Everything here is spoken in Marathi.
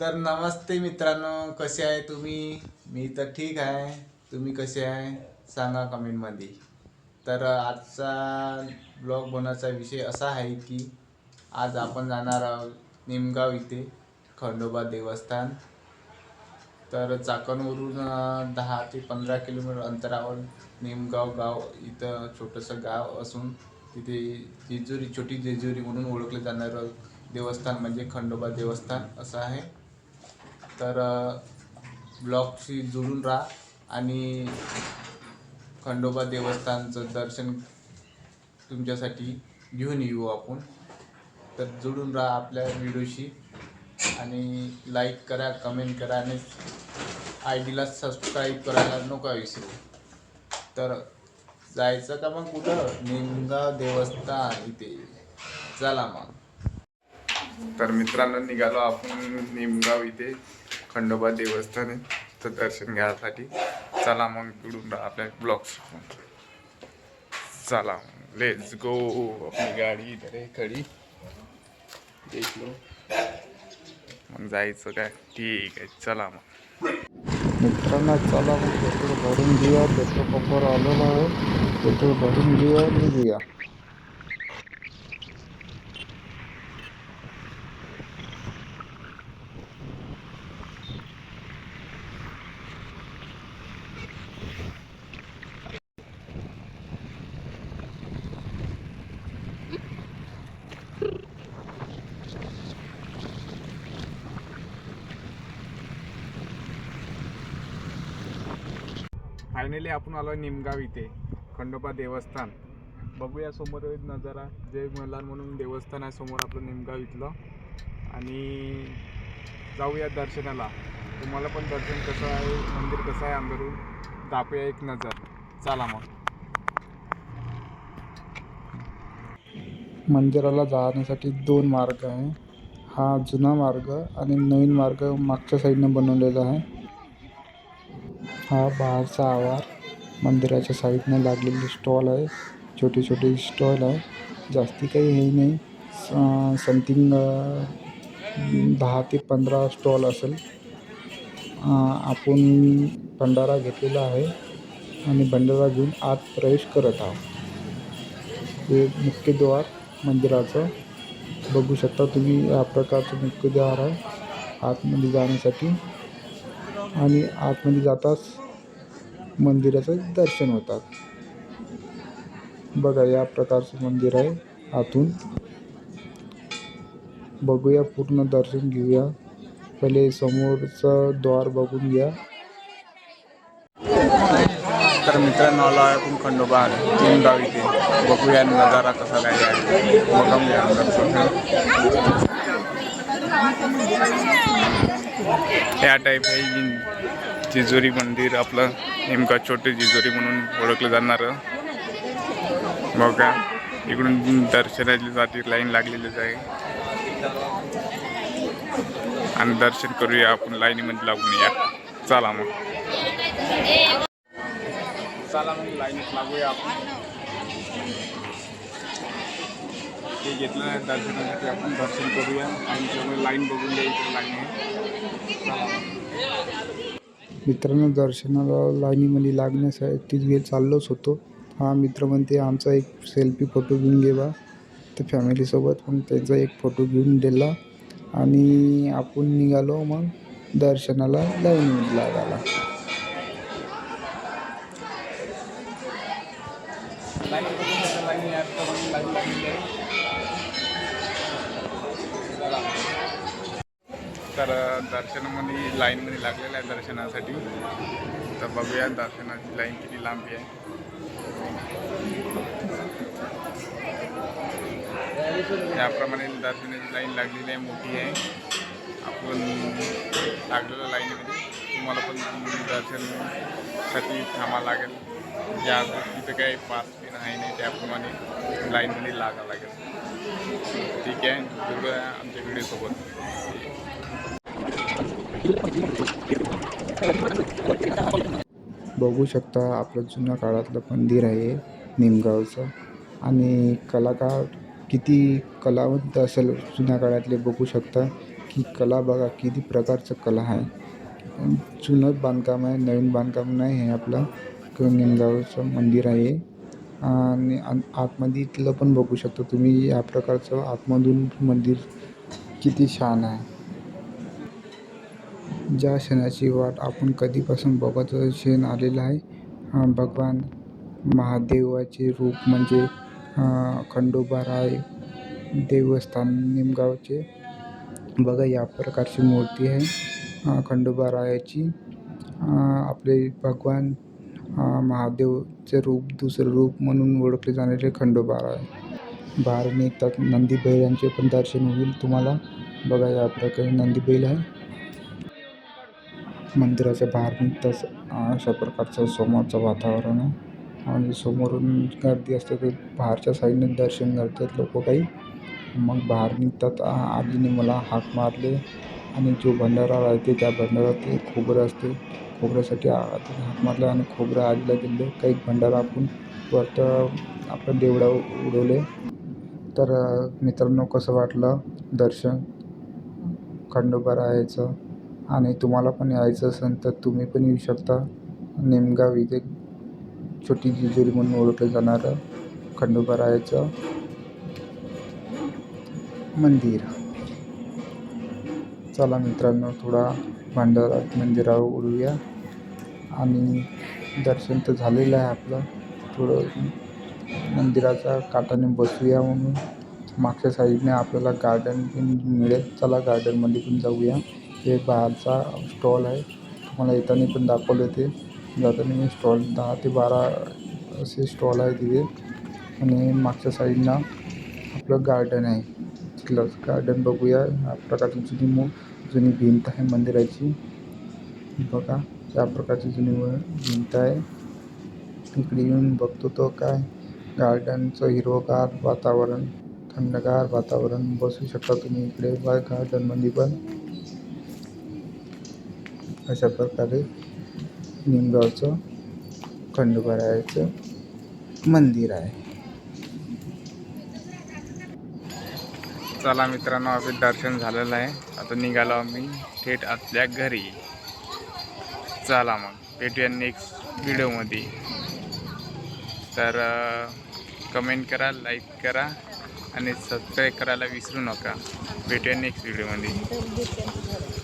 तर नमस्ते मित्रांनो कसे आहे तुम्ही? मी तर ठीक आहे. तुम्ही कसे आहे? सांगा कमेंटमध्ये. तर आजचा ब्लॉग बनवायचा विषय असा आहे की आज आपण जाणार आहोत निमगाव इथे खंडोबा देवस्थान. तर चाकणवरून दहा ते पंधरा किलोमीटर अंतरावर निमगाव गाव इथं छोटंसं गाव असून तिथे जेजुरी छोटी जेजुरी म्हणून ओळखलं जाणारं देवस्थान म्हणजे खंडोबा देवस्थान असं आहे. तर ब्लॉगशी जुळून राहा आणि खंडोबा देवस्थानचं दर्शन तुमच्यासाठी घेऊन येऊ आपण. तर जुळून राहा आपल्या व्हिडिओशी आणि लाईक करा कमेंट करा आणि आय डीला सबस्क्राईब करायला नका विसरू. तर जायचं का मग कुठं? निमगाव देवस्थान इथे. चला मग. तर मित्रांनो निघालो आपण निमगाव इथे. खंडोबा देवस्थान आहे तर दर्शन घ्यायसाठी. चला मग तिकडून राहा आपल्या ब्लॉक चला लेट्स गो आपली गाडी इधर आहे खडी. मग जायचं काय? ठीक आहे चला मग. मित्रांना चला मग. पेट्रोल भरून घेऊया. पेट्रोल पंपावर आलेलो आहे पेट्रोल भरून घेऊया निघूया. फायनली आपण आलो निमगाव इथे खंडोबा देवस्थान. बघूया समोर एक नजारा जय मल्हार म्हणून देवस्थान आहे समोर आपलं निमगाव इथलं. आणि जाऊया दर्शनाला. तुम्हाला पण दर्शन कसं आहे मंदिर कसं आहे अंदरून दाखवूया एक नजर. चला मग. मंदिराला जाण्यासाठी दोन मार्ग आहे. हा जुना मार्ग आणि नवीन मार्ग मागच्या साईडनं बनवलेला आहे. हा बाहेरचा आवार मंदिराच्या साईडने लागलेली स्टॉल आहे. छोटे छोटे स्टॉल आहे. जास्ती काही हे नाही. समथिंग दहा ते पंधरा स्टॉल असेल. आपण भंडारा घेतलेला आहे आणि भंडारा घेऊन आत प्रवेश करत आहोत. हे मुख्य द्वार मंदिराचं. बघू शकता तुम्ही या प्रकारचं मुख्यद्वार आहे. आतमध्ये जाण्यासाठी. आणि आतमध्ये जाताच मंदिराचं दर्शन होतात. बघा या प्रकारचं मंदिर आहे आतून. बघूया पूर्ण दर्शन घेऊया. पहिले समोरचं द्वार बघून घ्या. तर मित्रांनो आलो आहे आपण खंडोबा निमगाव इथे. बघूया नजारा कसा काय आहे. बघूया दर्शन या टाईप आहे जेजुरी मंदिर आपलं नेमका छोटे जेजुरी म्हणून ओळखलं जाणारं. बघा इकडून दर्शनासाठी लाईन लागलेलीच आहे. आणि दर्शन करूया आपण लाईनीमध्ये लागून या. चला मग. चला मग लाईनीत लागूया आपण. ते घेतलं दर्शनासाठी आपण दर्शन करूया. आणि सगळं लाईन बघून घ्या इकडे लाईन आहे. मित्रांनो दर्शनाला लाईनीमध्ये लागण्यासाठी गे चाललोच होतो हा मित्र म्हणते आमचा एक सेल्फी फोटो घेऊन घेवा बा. तर फॅमिलीसोबत मग त्यांचा एक फोटो घेऊन दिला. आणि आपण निघालो मग दर्शनाला लाईनीमध्ये लागायला. बघून या करून लाईन लागलेली आहे. तर दर्शनामध्ये लाईनमध्ये लागलेलं आहे दर्शनासाठी. तर बघूया दर्शनाची लाईन किती लांबी आहे. त्याप्रमाणे दर्शनाची लाईन लागलेली आहे मोठी आहे. आपण लागलेल्या लाईनमध्ये तुम्हाला पण दर्शनसाठी थांबा लागेल. ज्या तिथं काही पास की आहे नाही त्याप्रमाणे लाईनमध्ये लागा लागेल. ठीक आहे आमच्या व्हिडिओसोबत बघू शकता आपलं जुन्या काळातलं मंदिर आहे निमगावचं. आणि कलाकार किती कलावंत असेल जुन्या काळातले बघू शकता की कला बघा किती प्रकारचं कला आहे. जुनं बांधकाम आहे नवीन बांधकाम नाही आहे आपलं. किंवा निमगावचं मंदिर आहे. आणि आतमध्ये इथलं पण बघू शकता तुम्ही या प्रकारचं आतमधून मंदिर किती छान आहे. ज्या क्षणाची वाट आपण कधीपासून बघत क्षण आलेला आहे भगवान महादेवाचे रूप म्हणजे खंडोबा राय देवस्थान निमगावचे. बघा या प्रकारची मूर्ती आहे खंडोबा रायाची. आपले भगवान महादेवचे रूप दुसरं रूप म्हणून ओळखले जाणारे खंडोबाराय बाहेर निघतात नंदी बैल यांचे पण दर्शन होईल तुम्हाला. बघा या प्रकारे नंदी बैल आहे. मंदिराच्या बाहेर निघताच अशा प्रकारचं समोरचं वातावरण आहे. आणि समोरून गर्दी असते तर बाहेरच्या साईडने दर्शन करतात लोक काही. मग बाहेर निघतात आजीने मला हाक मारले. आणि जो भंडारा राहते त्या भंडारात खोबरं असते. खोबऱ्यासाठी आ- आजीने मारला आणि खोबरं आजीला दिले काही भंडारा आपण वरत आपण देवडा उडवले. तर मित्रांनो कसं वाटलं? दर्शन? खंडोबारायाचं आणि तुम्हाला पण यायचं असेल तर तुम्ही पण येऊ शकता. निमगाव इथे छोटी जिजुरी म्हणून ओळखलं जाणारं खंडोबारायाचं मंदिर. चला मित्रांनो थोडा भंडारा म्हणजे मंदिरावर उडूया. आणि दर्शन तर झालेलं आहे आपलं. थोडं मंदिराच्या काठाने बसूया म्हणून. मागच्या साईडने आपल्याला गार्डन पण मिळेल. चला गार्डनमध्ये पण जाऊया. हे बाहेरचा स्टॉल आहे. तुम्हाला येताना पण दाखवले ते. जाताना मी स्टॉल दहा ते बारा असे स्टॉल आहे तिथे. आणि मागच्या साईडनं आपलं गार्डन आहे. तिथलं गार्डन बघूया. या प्रकारची जुनी जुनी भिंत आहे मंदिराची. बघा त्या प्रकारची जुनी भिंत आहे. इकडे येऊन बघतो तो काय? गार्डनचं हिरवगार वातावरण थंडगार वातावरण. बसू शकता तुम्ही इकडे बा गार्डनमध्ये पण. अशा प्रकारे निमगावचं खंडोबरायचं मंदिर आहे. चला मित्रांनो आपले दर्शन झालेलं आहे. आता निघालो आम्ही थेट आपल्या घरी. चला मग भेटूया नेक्स्ट व्हिडिओमध्ये तर कमेंट करा लाईक करा आणि सबस्क्राईब करायला विसरू नका. भेटूया नेक्स्ट व्हिडिओमध्ये